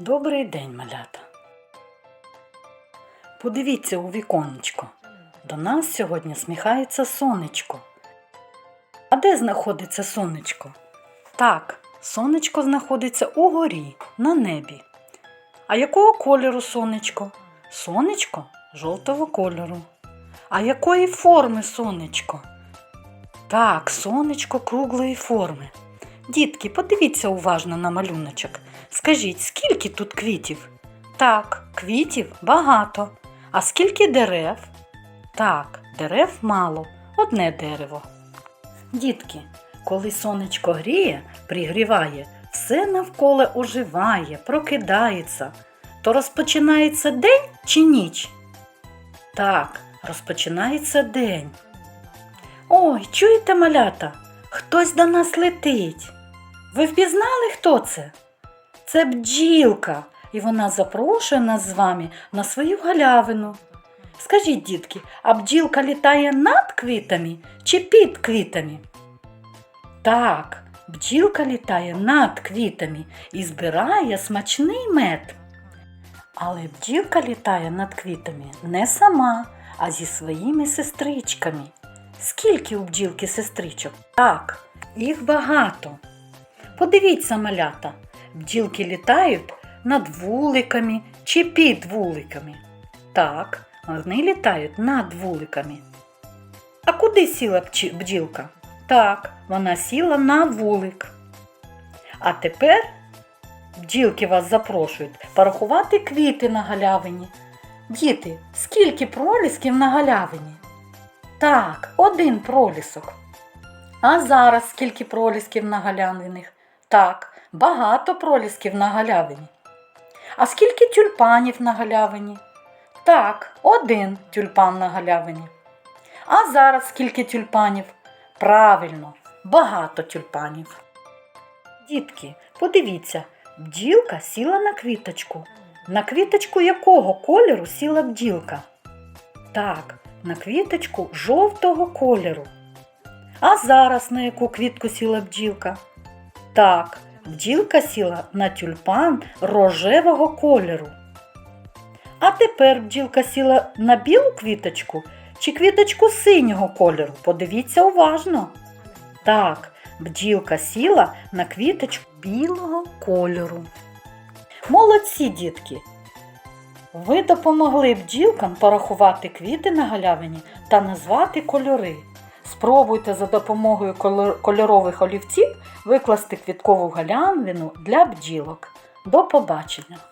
Добрий день, малята. Подивіться у віконечко. До нас сьогодні сміхається сонечко. А де знаходиться сонечко? Так, сонечко знаходиться угорі, на небі. А якого кольору сонечко? Сонечко жовтого кольору. А якої форми сонечко? Так, сонечко круглої форми. Дітки, подивіться уважно на малюночок. Скажіть, скільки тут квітів? Так, квітів багато. А скільки дерев? Так, дерев мало, одне дерево. Дітки, коли сонечко гріє, пригріває, все навколо оживає, прокидається, то розпочинається день чи ніч? Так, розпочинається день. Ой, чуєте, малята? Хтось до нас летить. Ви впізнали, хто це? Це бджілка, і вона запрошує нас з вами на свою галявину. Скажіть, дітки, а бджілка літає над квітами чи під квітами? Так, бджілка літає над квітами і збирає смачний мед. Але бджілка літає над квітами не сама, а зі своїми сестричками. Скільки у бджілки сестричок? Так, їх багато. Подивіться, малята, бджілки літають над вуликами чи під вуликами. Так, вони літають над вуликами. А куди сіла бджілка? Так, вона сіла на вулик. А тепер бджілки вас запрошують порахувати квіти на галявині. Діти, скільки пролісків на галявині? Так, один пролісок. А зараз скільки пролісків на галявиних? Так, багато пролісків на галявині. А скільки тюльпанів на галявині? Так, один тюльпан на галявині. А зараз скільки тюльпанів? Правильно, багато тюльпанів. Дітки, подивіться, бджілка сіла на квіточку. На квіточку якого кольору сіла бджілка? Так, на квіточку жовтого кольору. А зараз на яку квітку сіла бджілка? Так, бджілка сіла на тюльпан рожевого кольору. А тепер бджілка сіла на білу квіточку чи квіточку синього кольору. Подивіться уважно. Так, бджілка сіла на квіточку білого кольору. Молодці, дітки! Ви допомогли бджілкам порахувати квіти на галявині та назвати кольори. Спробуйте за допомогою кольорових олівців викласти квіткову галянвину для бджілок. До побачення!